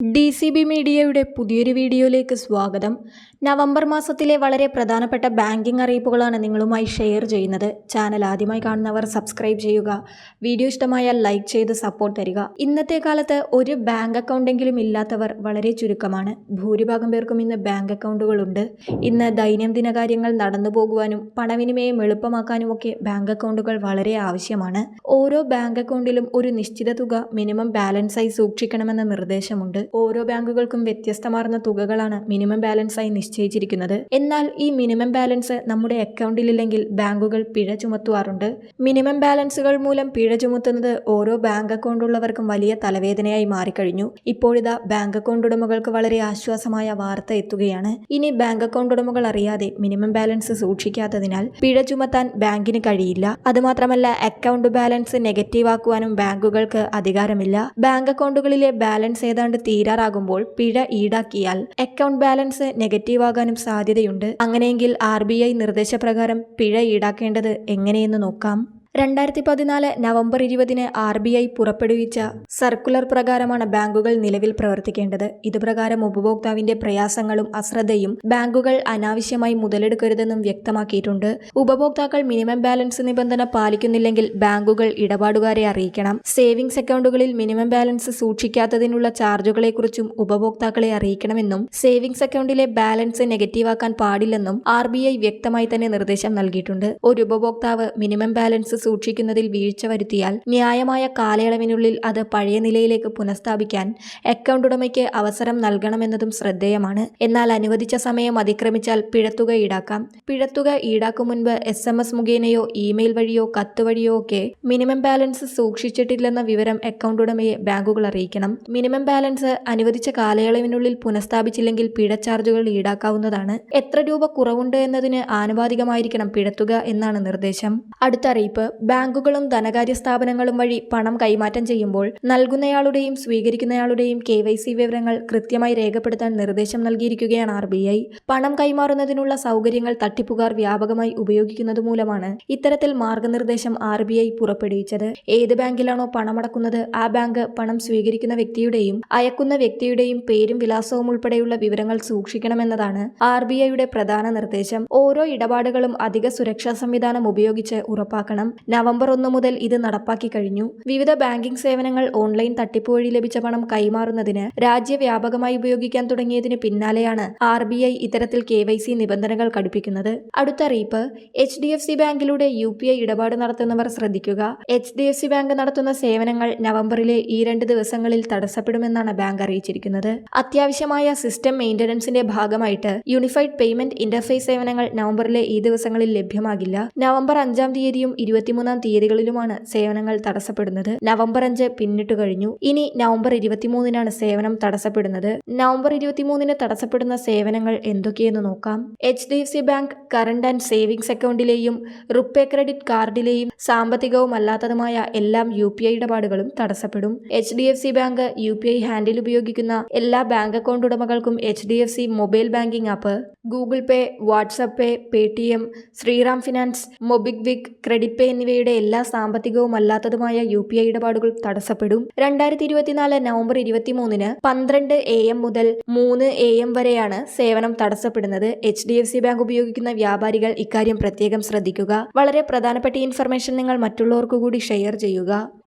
D C B മീഡിയയുടെ പുതിയൊരു വീഡിയോയിലേക്ക് സ്വാഗതം. നവംബർ മാസത്തിലെ വളരെ പ്രധാനപ്പെട്ട ബാങ്കിംഗ് അറിയിപ്പുകളാണ് നിങ്ങളുമായി ഷെയർ ചെയ്യുന്നത്. ചാനൽ ആദ്യമായി കാണുന്നവർ സബ്സ്ക്രൈബ് ചെയ്യുക. വീഡിയോ ഇഷ്ടമായാൽ ലൈക്ക് ചെയ്ത് സപ്പോർട്ട് തരിക. ഇന്നത്തെ കാലത്ത് ഒരു ബാങ്ക് അക്കൗണ്ടെങ്കിലും ഇല്ലാത്തവർ വളരെ ചുരുക്കമാണ്. ഭൂരിഭാഗം പേർക്കും ഇന്ന് ബാങ്ക് അക്കൗണ്ടുകളുണ്ട്. ഇന്ന് ദൈനംദിന കാര്യങ്ങൾ നടന്നു പോകുവാനും പണവിനിമയം എളുപ്പമാക്കാനും ഒക്കെ ബാങ്ക് അക്കൗണ്ടുകൾ വളരെ ആവശ്യമാണ്. ഓരോ ബാങ്ക് അക്കൗണ്ടിലും ഒരു നിശ്ചിത തുക മിനിമം ബാലൻസായി സൂക്ഷിക്കണമെന്ന നിർദ്ദേശമുണ്ട്. ഓരോ ബാങ്കുകൾക്കും വ്യത്യസ്തമാർന്ന തുകകളാണ് മിനിമം ബാലൻസായി നിശ്ചയിച്ചിരിക്കുന്നത്. എന്നാൽ ഈ മിനിമം ബാലൻസ് നമ്മുടെ അക്കൗണ്ടിലില്ലെങ്കിൽ ബാങ്കുകൾ പിഴ ചുമത്തുവാറുണ്ട്. മിനിമം ബാലൻസുകൾ മൂലം പിഴ ചുമത്തുന്നത് ഓരോ ബാങ്ക് അക്കൗണ്ട് ഉള്ളവർക്കും വലിയ തലവേദനയായി മാറിക്കഴിഞ്ഞു. ഇപ്പോഴിതാ ബാങ്ക് അക്കൗണ്ട് ഉടമകൾക്ക് വളരെ ആശ്വാസമായ വാർത്ത എത്തുകയാണ്. ഇനി ബാങ്ക് അക്കൗണ്ട് ഉടമകൾ അറിയാതെ മിനിമം ബാലൻസ് സൂക്ഷിക്കാത്തതിനാൽ പിഴ ചുമത്താൻ ബാങ്കിന് കഴിയില്ല. അതുമാത്രമല്ല അക്കൗണ്ട് ബാലൻസ് നെഗറ്റീവ് ആക്കുവാനും ബാങ്കുകൾക്ക് അധികാരമില്ല. ബാങ്ക് അക്കൗണ്ടുകളിലെ ബാലൻസ് ഏതാണ്ട് തീരാറാകുമ്പോൾ പിഴ ഈടാക്കിയാൽ അക്കൗണ്ട് ബാലൻസ് നെഗറ്റീവ് ആകാനും സാധ്യതയുണ്ട്. അങ്ങനെയെങ്കിൽ ആർ നിർദ്ദേശപ്രകാരം പിഴ ഈടാക്കേണ്ടത് എങ്ങനെയെന്ന് നോക്കാം. രണ്ടായിരത്തി പതിനാല് നവംബർ ഇരുപതിന് ആർ ബി ഐ പുറപ്പെടുവിച്ച സർക്കുലർ പ്രകാരമാണ് ബാങ്കുകൾ നിലവിൽ പ്രവർത്തിക്കേണ്ടത്. ഇതുപ്രകാരം ഉപഭോക്താവിന്റെ പ്രയാസങ്ങളും അശ്രദ്ധയും ബാങ്കുകൾ അനാവശ്യമായി മുതലെടുക്കരുതെന്നും വ്യക്തമാക്കിയിട്ടുണ്ട്. ഉപഭോക്താക്കൾ മിനിമം ബാലൻസ് നിബന്ധന പാലിക്കുന്നില്ലെങ്കിൽ ബാങ്കുകൾ ഇടപാടുകാരെ അറിയിക്കണം. സേവിംഗ്സ് അക്കൗണ്ടുകളിൽ മിനിമം ബാലൻസ് സൂക്ഷിക്കാത്തതിനുള്ള ചാർജുകളെക്കുറിച്ചും ഉപഭോക്താക്കളെ അറിയിക്കണമെന്നും സേവിംഗ്സ് അക്കൗണ്ടിലെ ബാലൻസ് നെഗറ്റീവാക്കാൻ പാടില്ലെന്നും ആർ വ്യക്തമായി തന്നെ നിർദ്ദേശം നൽകിയിട്ടുണ്ട്. ഒരു ഉപഭോക്താവ് മിനിമം ബാലൻസ് സൂക്ഷിക്കുന്നതിൽ വീഴ്ച വരുത്തിയാൽ ന്യായമായ കാലയളവിനുള്ളിൽ അത് പഴയ നിലയിലേക്ക് പുനഃസ്ഥാപിക്കാൻ അക്കൗണ്ട് ഉടമയ്ക്ക് അവസരം നൽകണമെന്നതും ശ്രദ്ധേയമാണ്. എന്നാൽ അനുവദിച്ച സമയം അതിക്രമിച്ചാൽ പിഴത്തുക ഈടാക്കാം. പിഴത്തുക ഈടാക്കും മുൻപ് എസ് എം എസ് മുഖേനയോ ഇമെയിൽ വഴിയോ കത്ത് വഴിയോ ഒക്കെ മിനിമം ബാലൻസ് സൂക്ഷിച്ചിട്ടില്ലെന്ന വിവരം അക്കൗണ്ട് ഉടമയെ ബാങ്കുകൾ അറിയിക്കണം. മിനിമം ബാലൻസ് അനുവദിച്ച കാലയളവിനുള്ളിൽ പുനഃസ്ഥാപിച്ചില്ലെങ്കിൽ പിഴ ചാർജുകൾ ഈടാക്കാവുന്നതാണ്. എത്ര രൂപ കുറവുണ്ട് എന്നതിന് ആനുപാതികമായിരിക്കണം പിഴത്തുക എന്നാണ് നിർദ്ദേശം. അടുത്ത അറിയിപ്പ്. ബാങ്കുകളും ധനകാര്യ സ്ഥാപനങ്ങളും വഴി പണം കൈമാറ്റം ചെയ്യുമ്പോൾ നൽകുന്നയാളുടെയും സ്വീകരിക്കുന്നയാളുടെയും കെ വൈ സി വിവരങ്ങൾ കൃത്യമായി രേഖപ്പെടുത്താൻ നിർദ്ദേശം നൽകിയിരിക്കുകയാണ് ആർ ബി ഐ. പണം കൈമാറുന്നതിനുള്ള സൗകര്യങ്ങൾ തട്ടിപ്പുകാർ വ്യാപകമായി ഉപയോഗിക്കുന്നത് മൂലമാണ് ഇത്തരത്തിൽ മാർഗനിർദ്ദേശം ആർ ബി ഐ പുറപ്പെടുവിച്ചത്. ഏത് ബാങ്കിലാണോ പണമടക്കുന്നത് ആ ബാങ്ക് പണം സ്വീകരിക്കുന്ന വ്യക്തിയുടെയും അയക്കുന്ന വ്യക്തിയുടെയും പേരും വിലാസവും ഉൾപ്പെടെയുള്ള വിവരങ്ങൾ സൂക്ഷിക്കണമെന്നതാണ് ആർ ബി ഐയുടെ പ്രധാന നിർദ്ദേശം. ഓരോ ഇടപാടുകളും അധിക സുരക്ഷാ സംവിധാനം ഉപയോഗിച്ച് ഉറപ്പാക്കണം. നവംബർ ഒന്ന് മുതൽ ഇത് നടപ്പാക്കി കഴിഞ്ഞു. വിവിധ ബാങ്കിംഗ് സേവനങ്ങൾ ഓൺലൈൻ തട്ടിപ്പ് വഴി ലഭിച്ച പണം കൈമാറുന്നതിന് രാജ്യവ്യാപകമായി ഉപയോഗിക്കാൻ തുടങ്ങിയതിന് പിന്നാലെയാണ് ആർ ബി ഐ ഇത്തരത്തിൽ കെ വൈ സി നിബന്ധനകൾ കടുപ്പിക്കുന്നത്. അടുത്ത അറിയിപ്പ് എച്ച് ഡി എഫ് സി ബാങ്കിലൂടെ യു പി ഐ ഇടപാട് നടത്തുന്നവർ ശ്രദ്ധിക്കുക. H D F C bank നടത്തുന്ന സേവനങ്ങൾ നവംബറിലെ ഈ രണ്ട് ദിവസങ്ങളിൽ തടസ്സപ്പെടുമെന്നാണ് ബാങ്ക് അറിയിച്ചിരിക്കുന്നത്. അത്യാവശ്യമായ സിസ്റ്റം മെയിന്റനൻസിന്റെ ഭാഗമായിട്ട് യൂണിഫൈഡ് പേയ്മെന്റ് ഇന്റർഫേസ് സേവനങ്ങൾ നവംബറിലെ ഈ ദിവസങ്ങളിൽ ലഭ്യമാകില്ല. നവംബർ അഞ്ചാം തീയതിയും ഇരുപത്തിമൂന്നാം തീയതികളിലുമാണ് സേവനങ്ങൾ തടസ്സപ്പെടുന്നത്. നവംബർ അഞ്ച് പിന്നിട്ടു കഴിഞ്ഞു. ഇനി നവംബർ ഇരുപത്തിമൂന്നിനാണ് സേവനം തടസ്സപ്പെടുന്നത്. നവംബർ ഇരുപത്തിമൂന്നിന് തടസ്സപ്പെടുന്ന സേവനങ്ങൾ എന്തൊക്കെയെന്ന് നോക്കാം. H D F C bank current and savings അക്കൗണ്ടിലെയും RuPay credit കാർഡിലെയും സാമ്പത്തികവും അല്ലാത്തതുമായ എല്ലാം യു പി ഐ ഇടപാടുകളും തടസ്സപ്പെടും. H D F C bank U P I handle ഉപയോഗിക്കുന്ന എല്ലാ bank account ഉടമകൾക്കും H D F C mobile banking app Google Pay WhatsApp Pay Paytm Shriram finance MobiKwik credit pay എന്നിവയുടെ എല്ലാ സാമ്പത്തികവും അല്ലാത്തതുമായ U P I ഇടപാടുകൾ തടസ്സപ്പെടും. രണ്ടായിരത്തി ഇരുപത്തിനാല് November ഇരുപത്തിമൂന്നിന് പന്ത്രണ്ട് എ എം മുതൽ മൂന്ന് എ എം വരെയാണ് സേവനം തടസ്സപ്പെടുന്നത്. H D F C bank ഉപയോഗിക്കുന്ന വ്യാപാരികൾ ഇക്കാര്യം പ്രത്യേകം ശ്രദ്ധിക്കുക. വളരെ പ്രധാനപ്പെട്ട ഇൻഫർമേഷൻ നിങ്ങൾ മറ്റുള്ളവർക്ക് കൂടി ഷെയർ ചെയ്യുക.